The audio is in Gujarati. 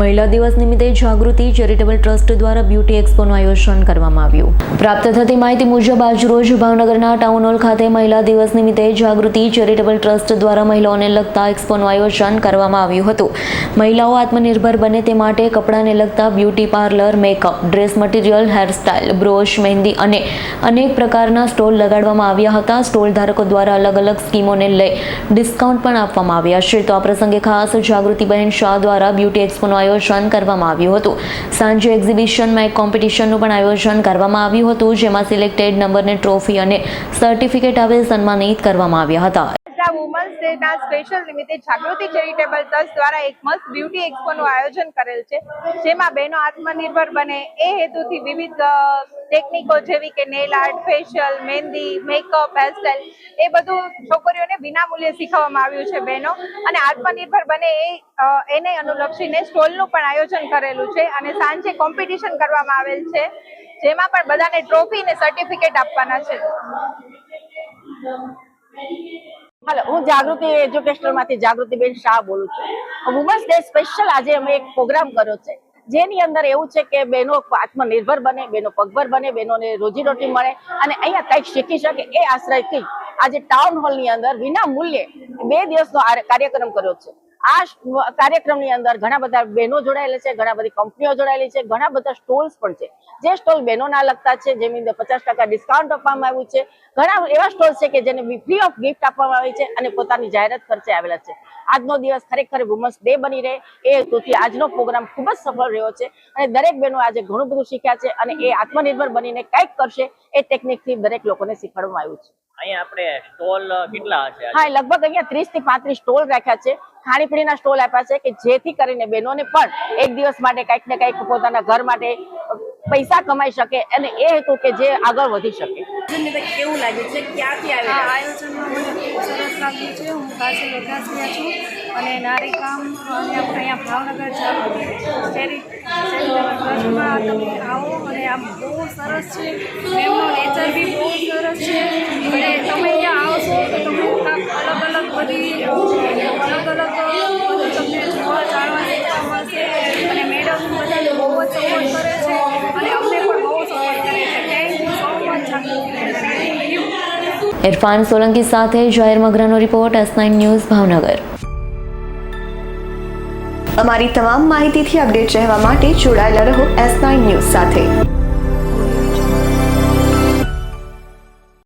મહિલા દિવસ નિમિત્તે જાગૃતિ ચેરિટેબલ ટ્રસ્ટ દ્વારા બ્યુટી એક્સપોનું આયોજન કરવામાં આવ્યું. પ્રાપ્ત થતી માહિતી મુજબ આજરોજ ભાવનગરના ટાઉન હોલ ખાતે મહિલા દિવસ નિમિત્તે જાગૃતિ ચેરિટેબલ ટ્રસ્ટ દ્વારા મહિલાઓને લગતા એક્સપોનું આયોજન કરવામાં આવ્યું હતું. મહિલાઓ આત્મનિર્ભર બને તે માટે કપડાને લગતા beauty parlour, makeup, dress material hairstyle brooch, mehndi અને અનેક પ્રકારના સ્ટોલ લગાડવામાં આવ્યા હતા. સ્ટોલ ધારકો દ્વારા અલગ અલગ સ્કીમોને લઈ ડિસ્કાઉન્ટ પણ આપવામાં આવ્યા છે. તો આ પ્રસંગે ખાસ જાગૃતિબહેન શાહ દ્વારા બ્યુટી એક્સપોનું આયોજન કરવામાં આવ્યું હતું. સાંજે એક્ઝિબિશનમાં એક કોમ્પિટિશનનું પણ આયોજન કરવામાં આવ્યું હતું, જેમાં સિલેક્ટેડ નંબરને ટ્રોફી અને સર્ટિફિકેટ આપી સન્માનિત કરવામાં આવ્યા હતા. વુમન્સ ડે ના સ્પેશિયલ નિમિત્તે જાગૃતિ ચેરિટેબલ ટ્રસ્ટ દ્વારા એક મસ્ત બ્યુટી એક્સપોનું આયોજન કરેલ છે. જેમાં બહેનો આત્મનિર્ભર બને એ હેતુથી વિવિધ ટેકનિકો જેવી કે nail art facial mehndi makeup hairstyle એ બધું છોકરીઓને વિનામૂલ્યે શીખવવામાં આવ્યું છે બહેનો. અને આત્મનિર્ભર બને એ એને અનુલક્ષીને સ્ટોલનું પણ આયોજન કરેલું છે અને સાંજે કોમ્પિટિશન કરવામાં આવેલ છે. જેમાં પણ બધાને ટ્રોફી અને સર્ટિફિકેટ આપવાના છે. હાલો, હું જાગૃતિ એજ્યુકેશનલ જાગૃતિબેન શાહ બોલું છું. વુમન્સ ડે સ્પેશિયલ આજે અમે એક પ્રોગ્રામ કર્યો છે, જેની અંદર એવું છે કે બહેનો આત્મનિર્ભર બને બહેનો પગભર બને બહેનોને રોજીરોટી મળે અને અહીંયા કંઈક શીખી શકે એ આશ્રયથી આજે ટાઉન હોલની અંદર વિના મૂલ્યે બે દિવસનો કાર્યક્રમ કર્યો છે. આ કાર્યક્રમની અંદર ઘણા બધા બહેનો જોડાયેલા છે ઘણા બધી કંપનીઓ જોડાયેલી છે ઘણા બધા સ્ટોલ્સ પણ છે. જે સ્ટોલ બહેનોના લગતા છે જેની અંદર પચાસ ટકા ડિસ્કાઉન્ટ આપવામાં આવ્યું છે. ઘણા એવા સ્ટોલ છે કે જેને ફ્રી ઓફ ગિફ્ટ આપવામાં આવી છે અને પોતાની જાહેરાત ખર્ચે આવેલા છે. આજનો દિવસ ખરેખર વુમન્સ ડે બની રહે એ હેતુથી આજનો પ્રોગ્રામ ખૂબ જ સફળ રહ્યો છે અને દરેક બહેનો આજે ઘણું બધું શીખ્યા છે અને એ આત્મનિર્ભર બનીને કંઈક કરશે એ ટેકનિકથી દરેક લોકોને શીખવાડવામાં આવ્યું છે. અહીંયા આપણે સ્ટોલ કેટલા હશે હા લગભગ અહીંયા ત્રીસથી પાંત્રીસ સ્ટોલ રાખ્યા છે. ખાણીપીણીના સ્ટોલ આપ્યા છે કે જેથી કરીને બહેનોને પણ એક દિવસ માટે કંઈક ને કંઈક પોતાના ઘર માટે પૈસા કમાઈ શકે અને એ હેતુ કે જે આગળ વધી શકે. કેવું લાગે છે? ક્યાંથી આ આયોજનમાં મને સરસ લાગ્યું છે. હું છું અને નારીકામ અને આપણે અહીંયા ભાવનગર ટ્રસ્ટમાં તમે આવો અને આમ બહુ સરસ છે. એમનો નેચર બી બહુ સરસ છે. અને તમે અહીંયા આવશો તો તમને અલગ અલગ બધી સપોર્ટ કરે છે અને અમને પણ બહુ સપોર્ટ કરે છે thank you so much Irfan Solanki સાથે જાહેર મગરાનો report S nine news Bhavnagar. અમારી તમામ માહિતીથી અપડેટ રહેવા માટે જોડાયેલા રહો એસ નાઇન ન્યૂઝ સાથે.